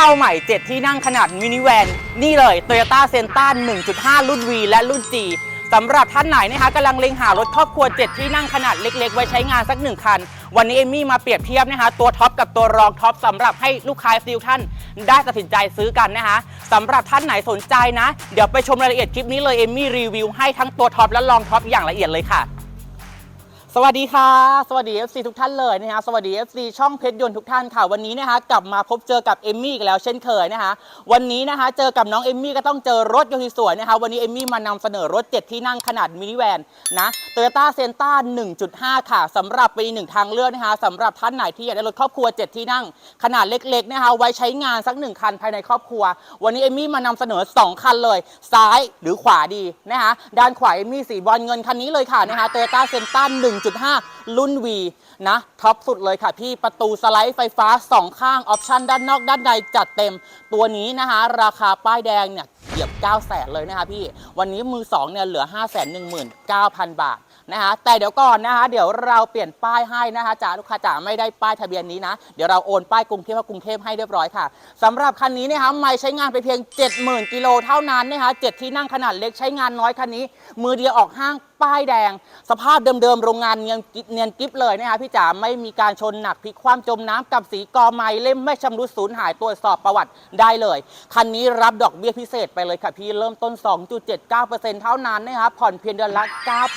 เข้าใหม่ 7 ที่นั่งขนาดมินิแวน นี่เลย Toyota c e n t a 1.5 รุ่น V และรุ่น G สำหรับท่านไหนนะคะกำลังเล็งหารถครอบครัว 7 ที่นั่งขนาดเล็ก ๆ ไว้ใช้งานสักหนึ่งคัน วันนี้เอมี่มาเปรียบเทียบนะคะตัวท็อปกับตัวรองท็อปสำหรับให้ลูกค้าซิลท่านได้ตัดสินใจซื้อกันนะคะสำหรับท่านไหนสนใจนะ เดี๋ยวไปชมรายละเอียดคลิปนี้เลยเอมี่รีวิวให้ทั้งตัวท็อปและรองท็อปอย่างละเอียดเลยค่ะ สวัสดีค่ะ สวัสดี FC ทุกท่านเลยนะฮะสวัสดี FC ช่องเพชรยนต์ทุกท่านค่ะวันนี้นะคะกลับมาพบเจอกับเอมมี่อีกแล้วเช่นเคยนะคะวันนี้นะคะเจอกับน้องเอมมี่ก็ต้องเจอรถยนต์สวยๆนะคะวันนี้เอมมี่มานำเสนอรถ 7 ที่นั่งขนาดมินิแวนนะโตโยต้าเซนต้า1.5 ค่ะสำหรับเป็นอีกหนึ่งทางเลือกนะคะสำหรับท่านไหนที่อยากได้รถครอบครัว 7 ที่นั่งขนาดเล็กๆนะคะไว้ใช้งานสักหนึ่งคันภายในครอบครัว วันนี้เอมมี่มานำเสนอ 2 คันเลย ซ้ายหรือขวาดีนะคะด้านขวาเอมมี่สีบอลเงินคันนี้เลยค่ะนะคะโตโยต้าเซนต้า1.5 รุ่น V นะท็อปสุดเลยค่ะพี่ประตูสไลด์ไฟฟ้า 2 ข้างออปชันด้านนอกด้านในจัดเต็ม ตัวนี้นะคะราคาป้ายแดงเนี่ยเหยียบ 9 0 0 0 0 0เลยนะคะพี่ วันนี้มือ2เนี่ยเหลือ 5 1 9 0 0 0 บาทนะคะแต่เดี๋ยวก่อนนะคะเดี๋ยวเราเปลี่ยนป้ายให้นะคะจ่าลูกค้าจ๋าไม่ได้ป้ายทะเบียนนี้นะ เดี๋ยวเราโอนป้ายกรุงเทพกรุงเทพให้เรียบร้อยค่ะสำหรับคันนี้นะคะไม่ใช้งานไปเพียง 70,000 กิโลเท่านั้นนะคะเจ็ดที่นั่งขนาดเล็กใช้งานน้อยคันนี้ มือเดียวออกห้าง ป้ายแดง สภาพเดิมๆ โรงงานเนียนเนียนกิฟเลยนะคะพี่จ๋าไม่มีการชนหนักพลิกคว่ำจมน้ำกับสีกอไม้เล่มไม่ชำรุดสูญหายตรวจสอบประวัติได้เลย คันนี้รับดอกเบี้ยพิเศษไปเลยค่ะพี่เริ่มต้น 2.79%เท่านั้นนะคะผ่อนเพียงเดือนละ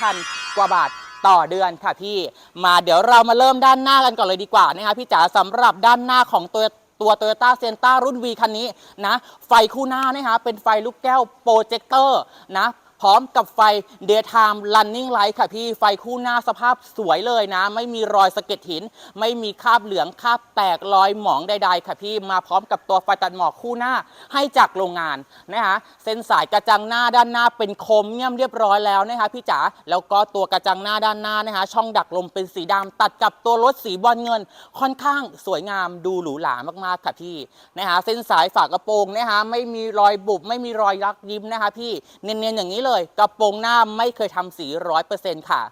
9,000 กว่าบาทต่อเดือนค่ะพี่มาเดี๋ยวเรามาเริ่มด้านหน้ากันก่อนเลยดีกว่านะคะพี่จ๋าสำหรับด้านหน้าของตัวตัว Toyota c e n t a รุ่น V คันนี้นะไฟคู่หน้านะคะเป็นไฟลูกแก้วโปรเจคเตอร์นะ พร้อมกับไฟ Daytime Running Light ค่ะพี่ไฟคู่หน้าสภาพสวยเลยนะ ไม่มีรอยสะเก็ดหิน ไม่มีคราบเหลืองคราบแตกรอยหมองใดๆค่ะพี่มาพร้อมกับตัวไฟตัดหมอกคู่หน้าให้จากโรงงานนะคะเส้นสายกระจังหน้าด้านหน้าเป็นคมเงียบเรียบร้อยแล้วนะคะพี่จ๋าแล้วก็ตัวกระจังหน้าด้านหน้านะคะ ช่องดักลมเป็นสีดำตัดกับตัวรถสีบอลเงิน ค่อนข้างสวยงามดูหรูหรามากๆค่ะพี่นะคะเส้นสายฝากระโปรงนะคะไม่มีรอยบุบไม่มีรอยรักยิ้มนะคะพี่เนียนๆอย่างนี้เลยกระโปรงหน้าไม่เคยทำสีร้อยเปอร์เซ็นต์ค่ะ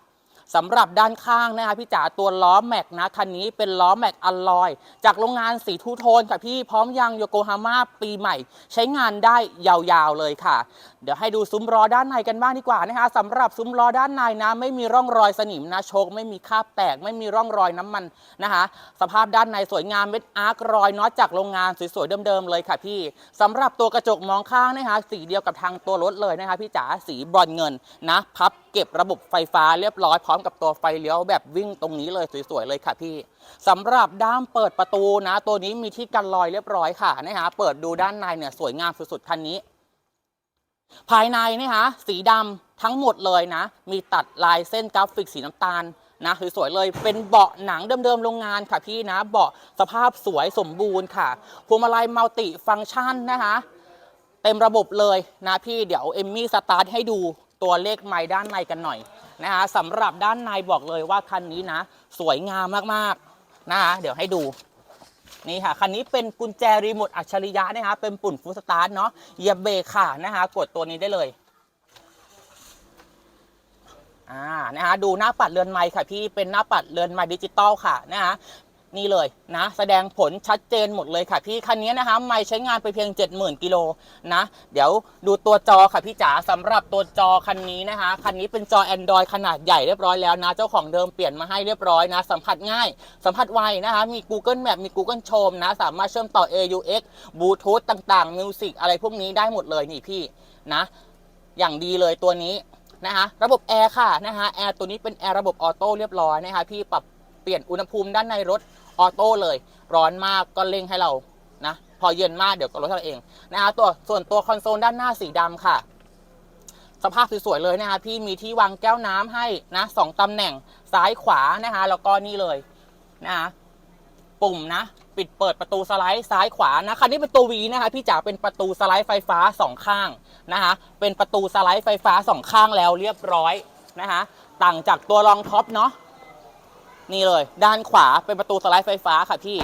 สำหรับด้านข้างนะคะพี่จ๋าตัวล้อแม็กนะคันนี้เป็นล้อแม็กอลลอย จากโรงงานสีทูโทนค่ะพี่พร้อมยางโยโกฮาม่าปีใหม่ ใช้งานได้ยาวๆเลยค่ะ เดี๋ยวให้ดูซุ้มล้อด้านในกันบ้างดีกว่านะคะสำหรับซุ้มล้อด้านในนะไม่มีร่องรอยสนิมนะโชคไม่มีคราบแตก ไม่มีร่องรอยน้ำมันนะคะสภาพด้านในสวยงามเม็ดอาร์ครอยน็อตจากโรงงานสวยๆเดิมๆเลยค่ะพี่สำหรับตัวกระจกมองข้างนะคะสีเดียวกับทางตัวรถเลยนะคะพี่จ๋าสีบรอนเงินนะพับเก็บระบบไฟฟ้าเรียบร้อยพร้อมกับตัวไฟเลี้ยวแบบวิ่งตรงนี้เลยสวยๆเลยค่ะพี่สำหรับด้ามเปิดประตูนะ ตัวนี้มีที่กันรอยเรียบร้อยค่ะนะคะเปิดดูด้านในเนี่ยสวยงามสุดๆคันนี้ ภายในนะคะสีดำทั้งหมดเลยนะ มีตัดลายเส้นกราฟิกสีน้ำตาลนะสวยๆเลยเป็นเบาะหนังเดิมๆโรงงานค่ะพี่นะ เบาะสภาพสวยสมบูรณ์ค่ะพวงมาลัยมัลติฟังก์ชันนะคะเต็มระบบเลยนะพี่เดี๋ยวเอมมี่สตาร์ทให้ดู ตัวเลขไม้ด้านในกันหน่อยนะคะสำหรับด้านในบอกเลยว่าคันนี้นะ สวยงามมากๆนะคะเดี๋ยวให้ดูนี่ค่ะคันนี้เป็นกุญแจรีโมทอัจฉริยะนะคะเป็นปุ่นฟูสตาร์ทเนาะเหยียบเบรกค่ะนะคะกดตัวนี้ได้เลยอ่านะคะดูหน้าปัดเรือนไม้ค่ะพี่เป็นหน้าปัดเรือนไม้ดิจิตอลค่ะนะคะ นี่เลยนะแสดงผลชัดเจนหมดเลยค่ะพี่คันนี้นะคะไม่ใช้งานไปเพียง 70,000กิโลนะเดี๋ยวดูตัวจอค่ะพี่จ๋าสำหรับตัวจอคันนี้นะคะคันนี้เป็นจอ Android ขนาดใหญ่เรียบร้อยแล้วนะเจ้าของเดิมเปลี่ยนมาให้เรียบร้อยนะสัมผัสง่าย สัมผัสไวนะคะมี Google Map มี Google Chrome นะสามารถเชื่อมต่อ AUX Bluetooth ต่างๆ Music อะไรพวกนี้ได้หมดเลยนี่พี่นะอย่างดีเลยตัวนี้นะคะระบบแอร์ค่ะนะคะแอร์ตัวนี้เป็นแอร์ระบบออโต้เรียบร้อยนะคะพี่ปรับ เปลี่ยนอุณหภูมิด้านในรถออโต้เลย ร้อนมากก็เร่งให้เรานะพอเย็นมากเดี๋ยวก็ลดเราเองนะคะตัวส่วนตัวคอนโซลด้านหน้าสีดำค่ะ สภาพสวยๆเลยนะคะพี่มีที่วางแก้วน้ำให้นะสองตำแหน่งซ้ายขวานะคะแล้วก็นี่เลยนะคะปุ่มนะปิดเปิดประตูสไลด์ซ้ายขวานะคันนี้เป็นตัววีนะคะพี่จ๋าเป็นประตูสไลด์ไฟฟ้าสองข้างนะคะเป็นประตูสไลด์ไฟฟ้าสองข้างแล้วเรียบร้อยนะคะต่างจากตัวรองท็อปเนาะ นี่เลย ด้านขวาเป็นประตูสไลด์ไฟฟ้าค่ะพี่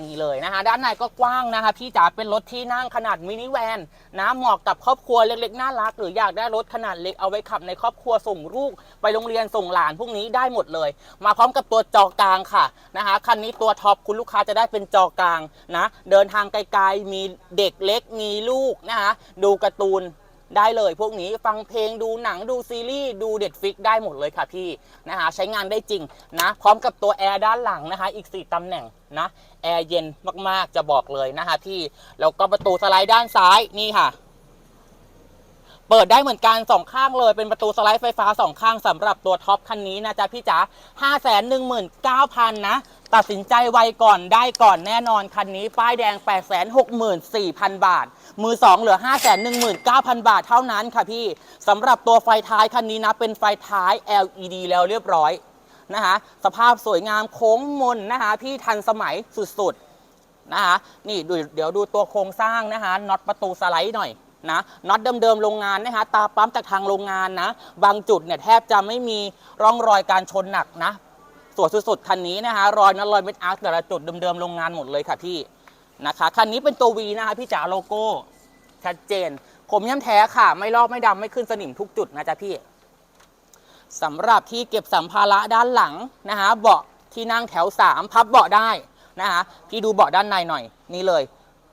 นี่เลยนะคะด้านในก็กว้างนะคะพี่จ๋าเป็นรถที่นั่งขนาดมินิแวนนะเหมาะกับครอบครัวเล็กๆน่ารัก หรืออยากได้รถขนาดเล็กเอาไว้ขับในครอบครัวส่งลูกไปโรงเรียนส่งหลานพวกนี้ได้หมดเลย มาพร้อมกับตัวจอกลางค่ะนะคะคันนี้ตัวท็อปคุณลูกค้าจะได้เป็นจอกลางนะ เดินทางไกลๆมีเด็กเล็กมีลูกนะคะดูการ์ตูน ได้เลยพวกนี้ฟังเพลงดูหนังดูซีรีส์ดูเด็ดฟิกได้หมดเลยค่ะพี่นะคะใช้งานได้จริงนะพร้อมกับตัวแอร์ด้านหลังนะคะ อีก 4ตำแหน่งนะแอร์เย็นมากๆจะบอกเลยนะคะพี่แล้วก็ประตูสไลด์ด้านซ้ายนี่ค่ะเปิดได้เหมือนกันสองข้างเลยเป็นประตูสไลด์ไฟฟ้าสองข้างสำหรับตัวท็อปคันนี้นะจ๊ะพี่จ๋าห้าแสนหนึ่งหมื่นเก้าพันนะ ตัดสินใจไวก่อนได้ก่อนแน่นอนคันนี้ ป้ายแดง 8 6 4 0 0 0 บาท มือ 2 เหลือ 5 1 9 0 0 0 บาทเท่านั้นค่ะพี่สำหรับตัวไฟท้ายคันนี้นะ เป็นไฟท้าย LED แล้วเรียบร้อยนะคะสภาพสวยงามโค้งมนนะคะพี่ทันสมัยสุดๆนะคะนี่เดี๋ยวดูตัวโครงสร้างนะคะน็อตประตูสไลด์หน่อยนะน็อตเดิมๆโรงงานนะคะตาปั๊มจากทางโรงงานนะ บางจุดเนี่ยแทบจะไม่มีร่องรอยการชนหนักนะ สวยสุดๆคันนี้นะคะรอยน็อตรอยเม็ดอาร์คแต่ละจุดเดิมๆโรงงานหมดเลยค่ะพี่นะคะคันนี้เป็นตัว V นะคะพี่จ๋าโลโก้ชัดเจน ผมย้ำแท้ค่ะ ไม่ลอกไม่ดำไม่ขึ้นสนิมทุกจุดนะจ๊ะพี่สำหรับที่เก็บสัมภาระด้านหลังนะคะเบาะที่นั่งแถว 3 พับเบาะได้นะคะพี่ดูเบาะด้านในหน่อยนี่เลย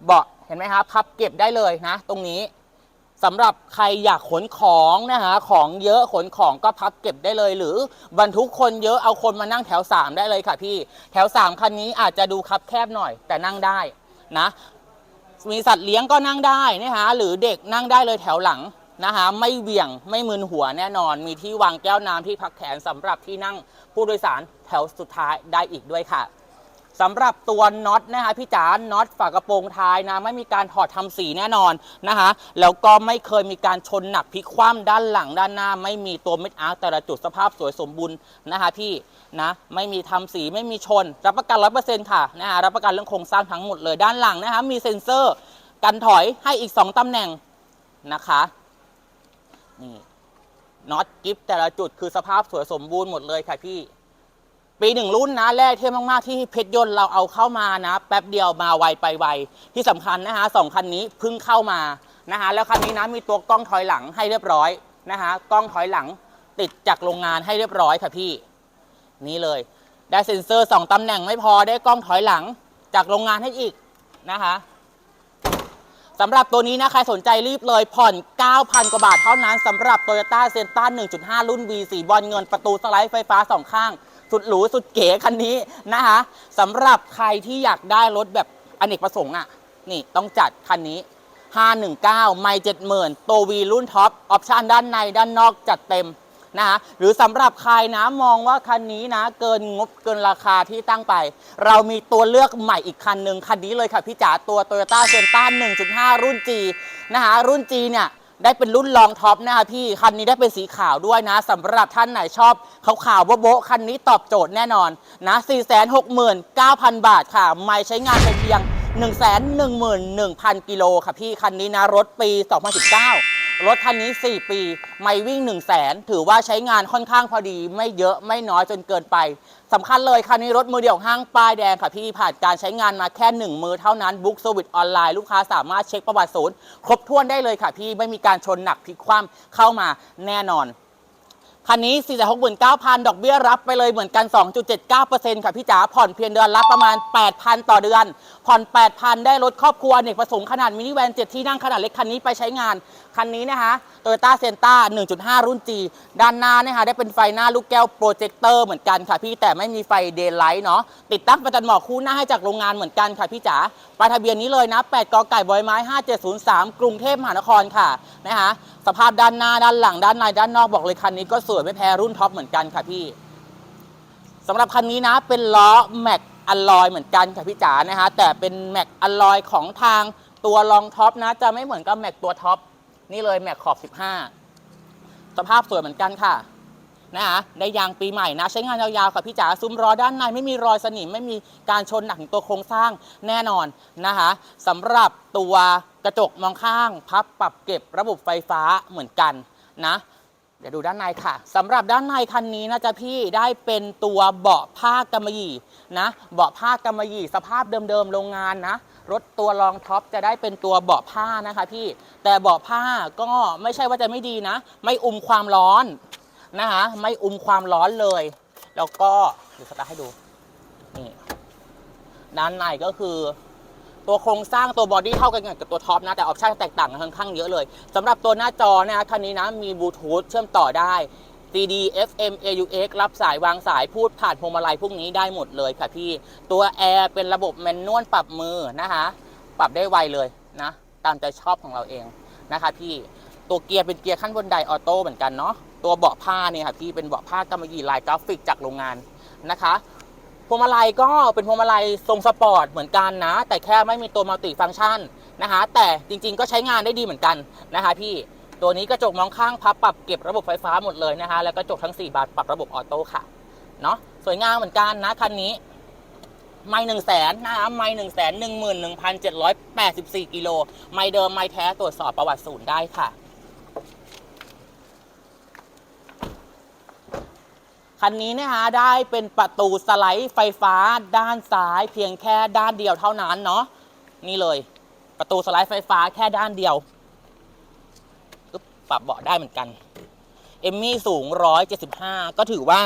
เบาะเห็นไหมครับพับเก็บได้เลยนะ ตรงนี้ สำหรับใครอยากขนของนะคะของเยอะขนของก็พับเก็บได้เลย หรือบรรทุกคนเยอะเอาคนมานั่งแถว 3 ได้เลยค่ะพี่ แถว 3 คันนี้อาจจะดูคับแคบหน่อย แต่นั่งได้นะมีสัตว์เลี้ยงก็นั่งได้นะคะหรือเด็กนั่งได้เลยแถวหลังนะคะไม่เวี่ยงไม่มึนหัวแน่นอน มีที่วางแก้วน้ำที่พักแขนสำหรับที่นั่งผู้โดยสารแถวสุดท้ายได้อีกด้วยค่ะ สำหรับตัวน็อตนะคะพี่จ๋าน็อตฝากระโปรงท้ายนะไม่มีการถอดทำสีแน่นอนนะคะแล้วก็ไม่เคยมีการชนหนักพลิกคว่ำด้านหลังด้านหน้า ไม่มีตัวเม็ดอาร์คแต่ละจุดสภาพสวยสมบูรณ์นะคะพี่นะไม่มีทำสีไม่มีชน รับประกันร้อยเปอร์เซ็นต์ค่ะนะคะรับประกันเรื่องโครงสร้างทั้งหมดเลยด้านหลังนะคะมีเซ็นเซอร์กันถอยให้อีก 2ตำแหน่งนะคะนี่น็อตกิฟแต่ละจุดคือสภาพสวยสมบูรณ์หมดเลยค่ะพี่ ปีหนึ่งรุ่นนะแรกเท่มากๆที่เพชรยนต์เราเอาเข้ามานะ แป๊บเดียวมาไวไปไวที่สำคัญนะคะสองคันนี้เพิ่งเข้ามานะคะแล้วคันนี้นะมีตัวกล้องถอยหลังให้เรียบร้อยนะคะกล้องถอยหลังติดจากโรงงานให้เรียบร้อยค่ะพี่ นี่เลย ได้เซ็นเซอร์2ตำแหน่งไม่พอได้กล้องถอยหลังจากโรงงานให้อีกนะคะสำหรับตัวนี้นะใครสนใจรีบเลยผ่อน 9,000 กว่าบาทเท่านั้นสำหรับ Toyota s e n t a 1.5 รุ่น V สีบอลเงินประตูสไลด์ไฟฟ้าสองข้าง สุดหรูสุดเก๋คันนี้นะคะสำหรับใครที่อยากได้รถแบบอเนกประสงค์อะ นี่ต้องจัดคันนี้ 519 ไม่70,000 ตัว V รุ่นท็อป ออปชันด้านในด้านนอกจัดเต็มนะคะหรือสำหรับใครนะมองว่าคันนี้นะ เกินงบเกินราคาที่ตั้งไป เรามีตัวเลือกใหม่อีกคันหนึ่งคันนี้เลยค่ะพี่จ๋าตัว Toyota s e n t a 1.5 รุ่น G นะคะรุ่น G เนี่ย ได้เป็นรุ่นลองท็อปนะคะพี่ คันนี้ได้เป็นสีขาวด้วยนะสำหรับท่านไหนชอบขาวขาวๆโบ๊ะคันนี้ตอบโจทย์แน่นอนนะ469,000 บาทค่ะ ไม่ใช้งานเปเพียง 111,000 กิโลค่ะพี่ คันนี้นะรถปี 2019 รถคันนี้ 4 ปี ไม่วิ่ง 1 0 0 0 0แสนถือว่าใช้งานค่อนข้างพอดี ไม่เยอะไม่น้อยจนเกินไปสำคัญเลยคันนี้รถมือเดียวห้างป้ายแดงค่ะพี่ผ่านการใช้งานมาแค่ 1 มือเท่านั้นบุ๊กสวิตออนไลน์ลูกค้าสามารถเช็คประวัติศูนย์ ครบถ้วนได้เลยค่ะพี่ไม่มีการชนหนักพลิกคว่ำเข้ามาแน่นอน คันนี้ 469,000 ดอกเบี้ยรับไปเลยเหมือนกัน 2.79%ค่ะพี่จ๋า ผ่อนเพียงเดือนละประมาณ 8,000 ต่อเดือน ผ่อน 8,000 ได้รถครอบครัวเนกประสงค์ขนาดมินิแวน 7 ที่นั่งขนาดเล็กคันนี้ไปใช้งาน คันนี้นะคะ Toyota s e n t a 1.5 รุ่น G ด้านหน้านะคะได้เป็นไฟหน้าลูกแก้วโปรเจคเตอร์เหมือนกันค่ะพี่ แต่ไม่มีไฟเดย์ไลท์เนาะ ติดตั้งประจันหมอกคู่หน้าให้จากโรงงานเหมือนกันค่ะพี่จ๋าปทะเบียนนี้เลยนะ 8กไก่บอยไม้ 5703 กรุงเทพมหานครค่ะนะคะ สภาพด้านหน้าด้านหลังด้านในด้านนอกบอกเลยคันนี้ก็สวยไม่แพ้รุ่นท็อปเหมือนกันค่ะพี่สำหรับคันนี้นะเป็นล้อแม็กอลลอยเหมือนกันค่ะพี่จ๋านะคะแต่เป็นแม็กอลลอยของทางตัวรองท็อปนะ จะไม่เหมือนกับแม็กตัวท็อปนี่เลยแม็กขอบ 15 สภาพสวยเหมือนกันค่ะ นะคะได้ยางปีใหม่นะ ใช้งานยาวๆค่ะพี่จ๋าซุ้มล้อด้านในไม่มีรอยสนิมไม่มีการชนหนักถึงตัวโครงสร้างแน่นอนนะคะสำหรับตัวกระจกมองข้าง พับปรับเก็บระบบไฟฟ้าเหมือนกันนะเดี๋ยวดูด้านในค่ะสำหรับด้านในคันนี้นะจ๊ะพี่ได้เป็นตัวเบาะผ้ากำมะหยี่นะเบาะผ้ากำมะหยี่สภาพเดิมๆโรงงานนะรถตัวรองท็อปจะได้เป็นตัวเบาะผ้านะคะพี่แต่เบาะผ้าก็ไม่ใช่ว่าจะไม่ดีนะ ไม่อุมความร้อน นะคะไม่อุมความร้อนเลย แล้วก็เดี๋ยวสตาร์ทให้ดูนี่ด้านในก็คือตัวโครงสร้างตัวบอดี้เท่ากันกับตัวท็อปนะ แต่ออปชั่นแตกต่างกันค่อนข้างเยอะเลยสำหรับตัวหน้าจอนะคันนี้นะมีบลูทูธเชื่อมต่อได้ CD FM AUX รับสายวางสายพูดผ่านพวงมาลัยพวกนี้ได้หมดเลยค่ะพี่ ตัวแอร์เป็นระบบแมนนวลปรับมือนะคะปรับได้ไวเลยนะ ตามใจชอบของเราเองนะคะพี่ตัวเกียร์เป็นเกียร์ขั้นบนไดออโต้เหมือนกันเนาะ ตัวเบาะผ้าเนี่ยค่ะพี่เป็นเบาะผ้ากำมะหยี่ลายกราฟิกจากโรงงานนะคะพวงมาลัยก็เป็นพวงมาลัยทรงสปอร์ตเหมือนกันนะ แต่แค่ไม่มีตัวมัลติฟังก์ชันนะคะแต่จริงๆก็ใช้งานได้ดีเหมือนกันนะคะพี่ตัวนี้กระจกมองข้างพับปรับเก็บระบบไฟฟ้าหมดเลยนะคะแล้วกระจกทั้ง 4 บานปรับระบบออโต้ค่ะเนาะสวยงามเหมือนกันนะคันนี้ไม่หนึ่งแสนนะคะไม่หนึ่งแสนหนึ่งหมื่นหนึ่งพันเจ็ดร้อยแปดสิบสี่กิโลไม่เดิมไม่แท้ตรวจสอบประวัติศูนย์ได้ค่ะ คันนี้นะคะได้เป็นประตูสไลด์ไฟฟ้าด้านซ้ายเพียงแค่ด้านเดียวเท่านั้นเนาะนี่เลย ประตูสไลด์ไฟฟ้าแค่ด้านเดียวปรับเบาะได้เหมือนกันเอมมี่สูง 175 ก็ถือว่า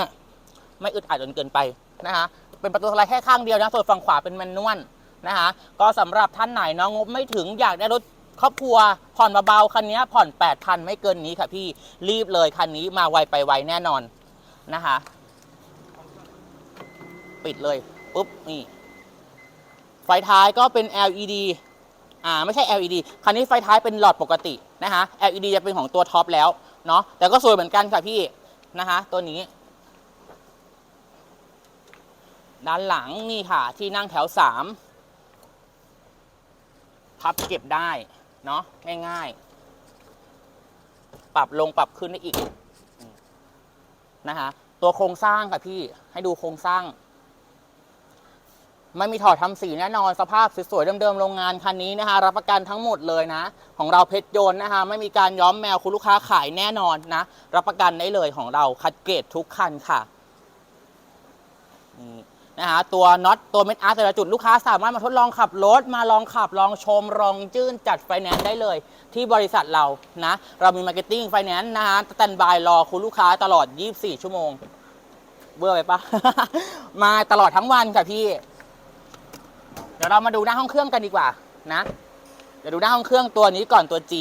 ไม่อึดอัดจนเกินไปนะคะเป็นประตูสไลด์แค่ข้างเดียวนะ ส่วนฝั่งขวาเป็นแมนนวลนะคะก็สำหรับท่านไหนเนาะงบไม่ถึงอยากได้รถครอบครัวผ่อนเบาๆคันนี้ผ่อน 8,000 ไม่เกินนี้ค่ะพี่รีบเลยคันนี้มาไวไปไวแน่นอน นะคะ ปิดเลยปุ๊บนี่ไฟท้ายก็เป็น LED อ่าไม่ใช่ LED คันนี้ไฟท้ายเป็นหลอดปกตินะคะ LED จะเป็นของตัวท็อปแล้วเนาะแต่ก็สวยเหมือนกันค่ะพี่นะคะ ตัวนี้ ด้านหลังนี่ค่ะ ที่นั่งแถว3พับเก็บได้ เนาะง่ายๆ ปรับลงปรับขึ้นได้อีก นะคะตัวโครงสร้างค่ะพี่ให้ดูโครงสร้าง ไม่มีถอดทำสีแน่นอนสภาพสวยๆเดิมๆโรงงานคันนี้นะคะ รับประกันทั้งหมดเลยนะ ของเราเพชรยนต์นะคะ ไม่มีการย้อมแมวคุณลูกค้าขายแน่นอนนะ รับประกันได้เลยของเราคัดเกรดทุกคันค่ะนี่ นะคะตัวน็อตตัวเม็ดอาร์ตแต่ละจุดลูกค้าสามารถมาทดลองขับรถมาลองขับลองชมลองจื้นจัดไฟแนนซ์ได้เลย ที่บริษัทเรานะเรามีมาร์เก็ตติ้งไฟแนนซ์นะคะสแตนบายรอคุณลูกค้าตลอด 24 ชั่วโมง เบื่อไปปะ มาตลอดทั้งวันค่ะพี่ เดี๋ยวเรามาดูหน้าห้องเครื่องกันดีกว่านะ เดี๋ยวดูหน้าห้องเครื่องตัวนี้ก่อนตัว G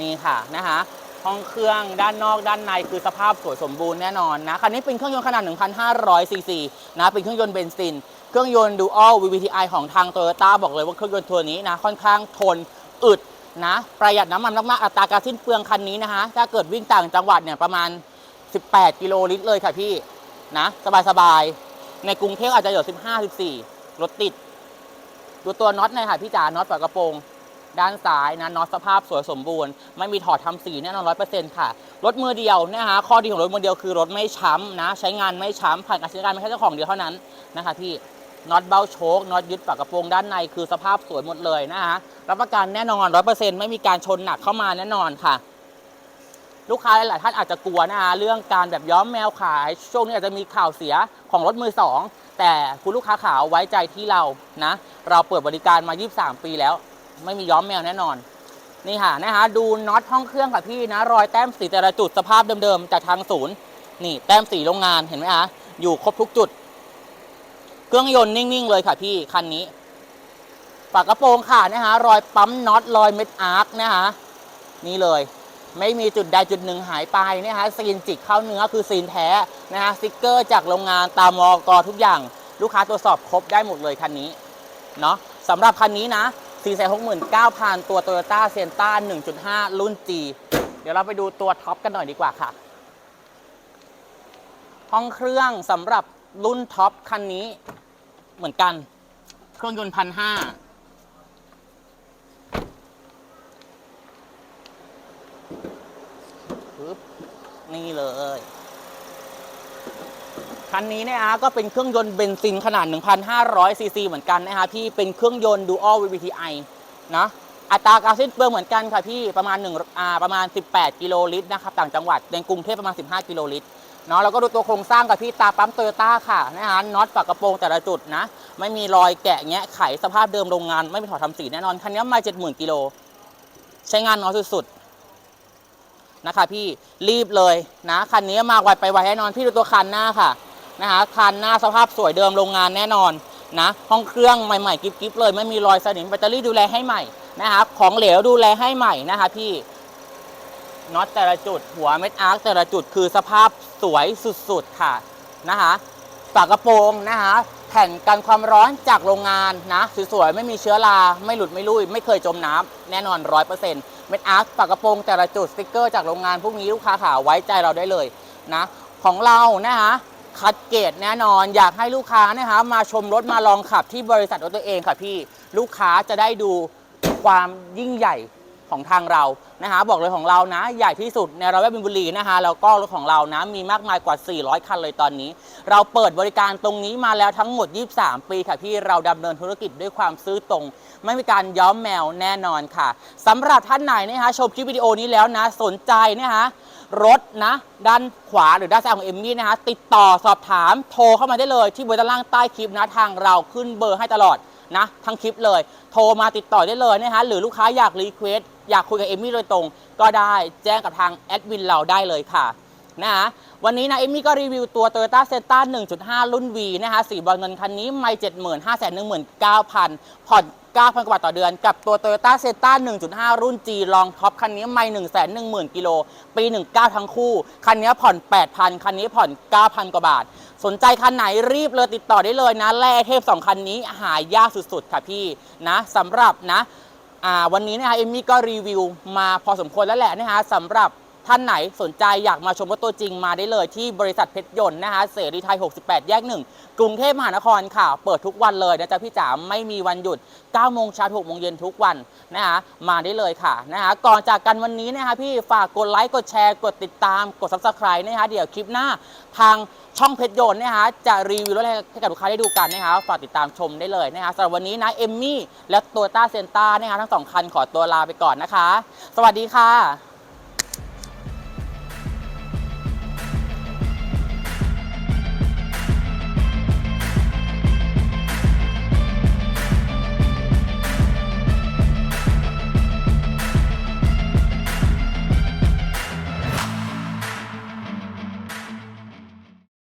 นี่ค่ะนะคะ ห้องเครื่องด้านนอกด้านในคือสภาพสวยสมบูรณ์แน่นอนนะคันนี้เป็นเครื่องยนต์ขนาด 1,500ซีซีนะเป็นเครื่องยนต์เบนซิน เครื่องยนต์ Dual VVTi ของทาง Toyota บอกเลยว่าเครื่องยนต์ตัวนี้นะค่อนข้างทนอึดนะประหยัดน้ำมันมากๆอัตราการสิ้นเปลืองคันนี้นะคะถ้าเกิดวิ่งต่างจังหวัดเนี่ยประมาณ 18 กิโลลิตรเลยค่ะพี่นะสบายๆในกรุงเทพอาจจะอยู่ 15 14รถติด ดูตัวน็อตหน่อยค่ะพี่จ๋าน็อตฝากระโปรง ด้านซ้ายนะน็อตสภาพสวยสมบูรณ์ ไม่มีถอดทำสีแน่นอนร้อยเปอร์เซ็นต์ค่ะ รถมือเดียวนะคะข้อดีของรถมือเดียวคือรถไม่ช้ำนะ ใช้งานไม่ช้ำผ่านการใช้งานไม่แค่เจ้าของเดียวเท่านั้นนะคะพี่น็อตเบ้าโชคน็อตยึดฝากระโปรงด้านในคือสภาพสวยหมดเลยนะคะรับประกันแน่นอนร้อยเปอร์เซ็นต์ไม่มีการชนหนักเข้ามาแน่นอนค่ะลูกค้าหลาย ๆ ท่านอาจจะกลัวนะคะเรื่องการแบบย้อมแมวขาย ช่วงนี้อาจจะมีข่าวเสียของรถมือสองแต่คุณลูกค้าขาวไว้ใจที่เรานะ เราเปิดบริการมา 23 ปีแล้ว ไม่มีย้อมแมวแน่นอน นี่ค่ะนะคะดูน็อตห้องเครื่องค่ะพี่นะรอยแต้มสีแต่ละจุดสภาพเดิมๆจากทางศูนย์นี่แต้มสีโรงงานเห็นไหมคะอยู่ครบทุกจุด เครื่องยนต์นิ่งๆเลยค่ะพี่คันนี้ฝากระโปรงค่ะนะคะรอยปั๊มน็อตรอยเม็ดอาร์คนะคะนี่เลยไม่มีจุดใดจุดหนึ่งหายไปนะคะซีนจิกเข้าเนื้อคือซีนแท้นะคะสติกเกอร์จากโรงงานตามมอกทุกอย่าง ลูกค้าตรวจสอบครบได้หมดเลยคันนี้เนาะสำหรับคันนี้นะ 469,000 ตัว Toyota s e n t a 1.5 รุ่น G เดี๋ยวเราไปดูตัวท็อปกันหน่อยดีกว่าค่ะ ห้องเครื่องสำหรับรุ่นท็อปคันนี้เหมือนกัน เครื่องยนต์พันห้าปึ๊บนี่เลย คันนี้เนยนะก็เป็นเครื่องยนต์เบนซินขนาด 1,500 ซีซีเหมือนกันนะคะพี่เป็นเครื่องยนต์ Dual VVTi นะอัตราการสิ้นเปลืองเหมือนกันค่ะพี่ประมาณ1อ่าประมาณ 18 กิโลลิตรนะครับต่างจังหวัดในกรุงเทพประมาณ 15 กิโลลิตรเนาะแล้วก็ดูตัวโครงสร้างกับพี่ตาปั๊มโตโยต้าค่ะนะฮะน็อตฝากระโปรงแต่ละจุดนะ ไม่มีรอยแกะแงะไขสภาพเดิมโรงงาน ไม่มีถอดทำสีแน่นอน คันนี้มา 70,000 กิโล ใช้งานน้อยสุดๆนะคะพี่รีบเลยนะ คันนี้มาไวไปไวแน่นอนพี่ดูตัวคันหน้าค่ะ นะคะคันหน้าสภาพสวยเดิมโรงงานแน่นอนนะห้องเครื่องใหม่ๆกิ๊บๆเลยไม่มีรอยสนิมแบตเตอรี่ดูแลให้ใหม่นะคะของเหลวดูแลให้ใหม่นะคะพี่น็อตแต่ละจุดหัวเม็ดอาร์คแต่ละจุดคือสภาพสวยสุดๆค่ะนะคะฝากระโปรงนะคะแผ่นกันความร้อนจากโรงงานนะสวยๆไม่มีเชื้อราไม่หลุดไม่ลุยไม่เคยจมน้ำแน่นอนร้อยเปอร์เซ็นต์เม็ดอาร์คฝากระโปรงแต่ละจุดสติกเกอร์จากโรงงานพวกนี้ลูกค้าขาไว้ใจเราได้เลยนะของเรานะคะ คัดเกรดแน่นอนอยากให้ลูกค้านะคะมาชมรถมาลองขับที่บริษัทรถตัวเองค่ะพี่ ลูกค้าจะได้ดูความยิ่งใหญ่ ของทางเรานะคะบอกเลยของเรานะ ใหญ่ที่สุดในระแวกบินบุรีนะคะแล้วก็รถของเรานะมีมากมายกว่า 400 คันเลยตอนนี้ เราเปิดบริการตรงนี้มาแล้วทั้งหมด 23 ปีค่ะพี่เราดำเนินธุรกิจด้วยความซื่อตรง ไม่มีการย้อมแมวแน่นอนค่ะสำหรับท่านไหนนะคะชมคลิปวิดีโอนี้แล้วนะ สนใจนะคะรถนะ ด้านขวาหรือด้านซ้ายของเอมมี่นะคะติดต่อสอบถามโทรเข้ามาได้เลยที่เบอร์ด้านล่างใต้คลิปนะทางเราขึ้นเบอร์ให้ตลอดนะทั้งคลิปเลย โทรมาติดต่อได้เลยนะคะหรือลูกค้าอยากรีเควส อยากคุยกับเอมมี่โดยตรง ก็ได้แจ้งกับทางแอดมินเราได้เลยค่ะนะะวันนี้นะเอมมี่ก็รีวิวตัว Toyota c e n t a 1.5 รุ่น V นะคะสีบอลเงินคันนี้ไม่75,019,000ผ่อน9,000 กว่าบาทต่อเดือน กับตัว Toyota c e n t a 1.5 รุ่น G ลองท็อปคันนี้ไม่110,000กิโลปี 19 ทั้งคู่ คันนี้ผ่อน 8,000 คันนี้ผ่อน 9,000 กว่าบาท สนใจคันไหนรีบเลยติดต่อได้เลยนะ แร่เทพ 2 คันนี้หายากสุดๆ ค่ะพี่นะสำหรับนะ วันนี้นะคะเอมมี่ก็รีวิวมาพอสมควรแล้วแหละนะคะสำหรับ ท่านไหนสนใจอยากมาชมรถตัวจริงมาได้เลยที่บริษัทเพชรยนต์นะคะเสรีไทย 68 แยก 1 กรุงเทพมหานครค่ะ เปิดทุกวันเลยนะจ๊ะพี่จ๋าไม่มีวันหยุด 9 โมงเช้าถึง6โมงเย็นทุกวันนะคะมาได้เลยค่ะนะคะก่อนจากกันวันนี้นะคะพี่ฝากกดไลค์กดแชร์กดติดตามกด subscribe นะคะเดี๋ยวคลิปหน้าทางช่องเพชรยนต์นะคะจะรีวิวรถอะไรให้กับลูกค้าได้ดูกันนะคะฝากติดตามชมได้เลยนะคะสำหรับวันนี้นะเอมมี่และโตต้าเซนต้านะคะทั้งสองคันขอตัวลาไปก่อนนะคะ สวัสดีค่ะ